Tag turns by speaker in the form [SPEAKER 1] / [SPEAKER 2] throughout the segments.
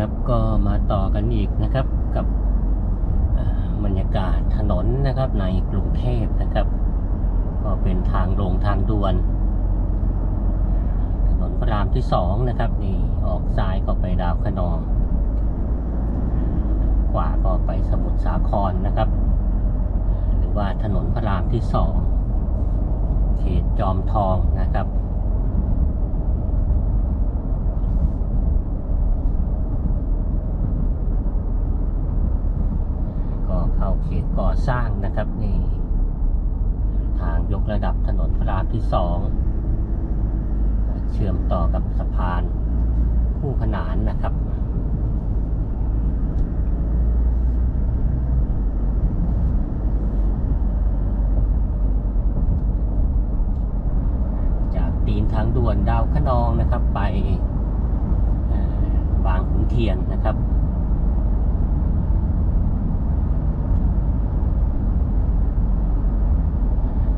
[SPEAKER 1] นะครับก็มาต่อกันอีกนะครับกับบรรยากาศถนนนะครับในกรุงเทพนะครับ ก็เป็นทางลงทางด่วน ถนนพระรามที่สองนะครับนี่ออกซ้ายก็ไปดาวคนอง ขวาก็ไปสมุทรสาครนะครับ หรือว่าถนนพระรามที่สองเขตจอมทองนะครับ ก็ เข้าเขตก่อสร้างนะครับนี่ ทางยกระดับถนนพระรามที่สองเชื่อมต่อกับสะพานคู่ขนานนะครับจากตีนทางด่วนดาวคะนองนะครับ ไปบางขุนเทียนนะครับ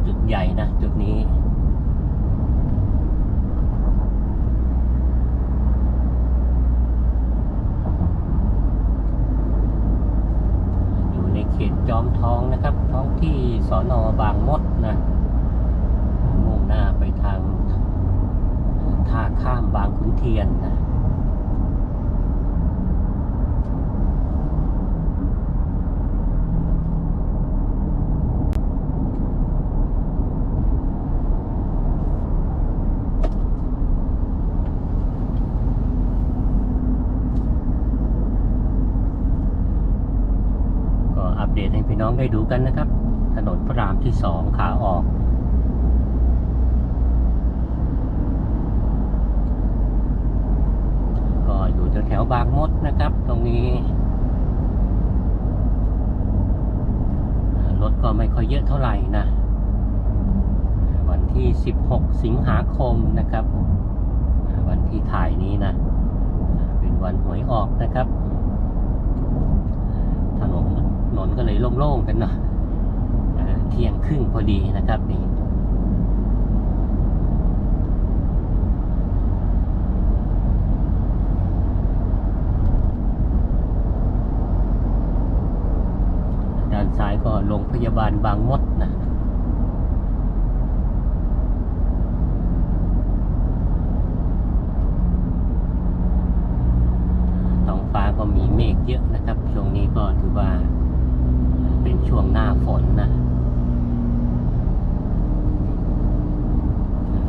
[SPEAKER 1] จุดใหญ่นะ จุดนี้ อยู่ในเขตจอ มทองนะครับ ท้องที่สอนอบางมดนะมุ่งหน้าไปทางท่าข้ามบางขุนเทียนนะ ก็อัปเดตให้พี่ น้องได้ดูกันนะครับ ถนนพระรามที่สองขาออกก็อยู่แถวบางมดนะครับ ตรงนี้ รถก็ไม่ค่อยเยอะเท่าไหร่นะ วันที่ 16 สิงหาคมนะครับ วันที่ถ่ายนี้นะ เป็นวันหวยออกนะครับถนน นนก็เลยโล่งๆกันหน่อยเอ่อเที่ยงครึ่งพอดีนะครับนี่ด้านซ้ายก็โรงพยาบาลบางมดนะ ท้องฟ้าก็มีเมฆเยอะนะครับ ช่วงนี้ก็ถือว่าเป็นช่วงหน้าฝนนะ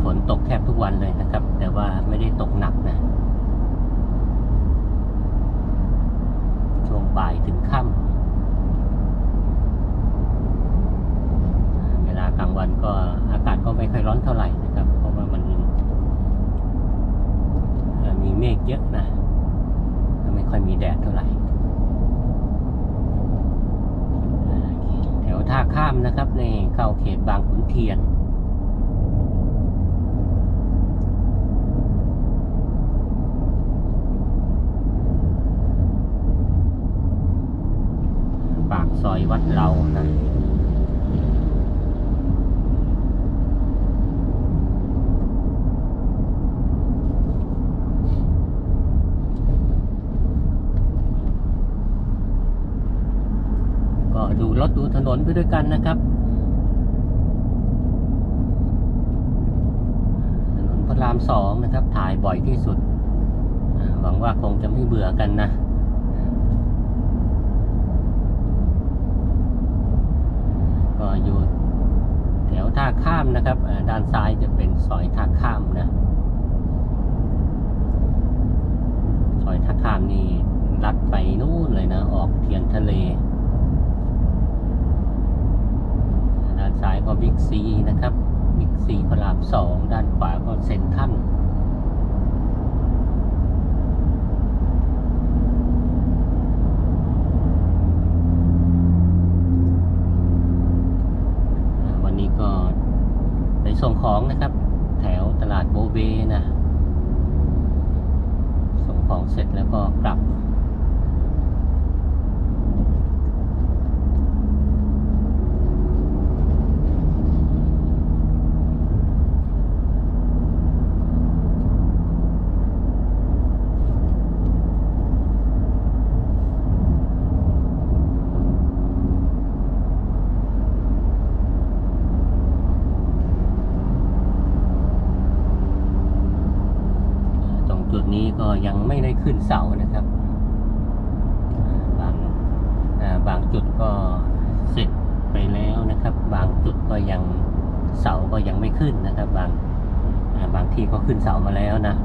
[SPEAKER 1] ฝนต กวันเลยนะครับ แต่ว่าไม่ได้ตกหนักนะ ช่วงบ่ายถึงค่ำเวลากลางวันก็อากาศก็ไม่ค่อยร้อนเท่าไหร่นะครับ เพราะว่ามันมีเมฆเยอะนะ ไม่ค่อยมีแดดเท่าไหร่แถวท่าข้ามนะครับในเข้าเขตบางขุนเทียน ปาก ซอยวัดเรานะก็ดูรถดูถนนไปด้วยกันนะครับถนนพระรามสองนะครับ ถ่ายบ่อยที่สุด หวังว่าคงจะไม่เบื่อกันนะ ก็ อยู่แถวท่าข้ามนะครับด้านซ้ายจะเป็นซอยท่าข้ามนะซอยท่าข้ามนี่ลัดไปนู่นเลยนะ ออกเทียนทะเล ด้านซ้ายก็บิ๊กซีนะครับบิ๊กซีพระรามสองด้านขวาก็เซ็นทรัล ของนะครับ แถวตลาดโบเบนะส่งของเสร็จแล้วก็กลับ จุด นี้ก็ยังไม่ได้ขึ้นเสานะครับบางบางจุดก็เสร็จไปแล้วนะครับ บางจุดก็ยังเสาก็ยังไม่ขึ้นนะครับ บางบางที่ก็ขึ้นเสามาแล้วนะ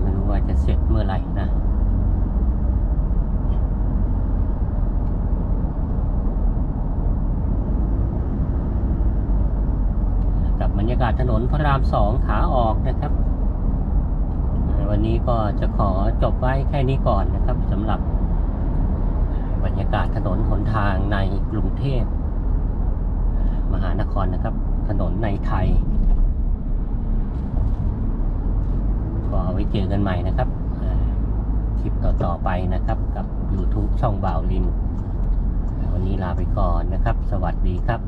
[SPEAKER 1] ไม่รู้ว่าจะเสร็จเมื่อไหร่นะ กับบรรยากาศ ถนนพระรามสองขาออกนะครับ วันนี้ก็จะขอจบไว้แค่นี้ก่อนนะครับสำหรับบรรยากาศถนนหนทางในกรุงเทพมหานครนะครับ ถนนในไทย ก็ไว้เจอกันใหม่นะครับคลิปต่อๆไปนะครับกับ YouTube ช่องบ่าวลิน วันนี้ลาไปก่อนนะครับ สวัสดีครับ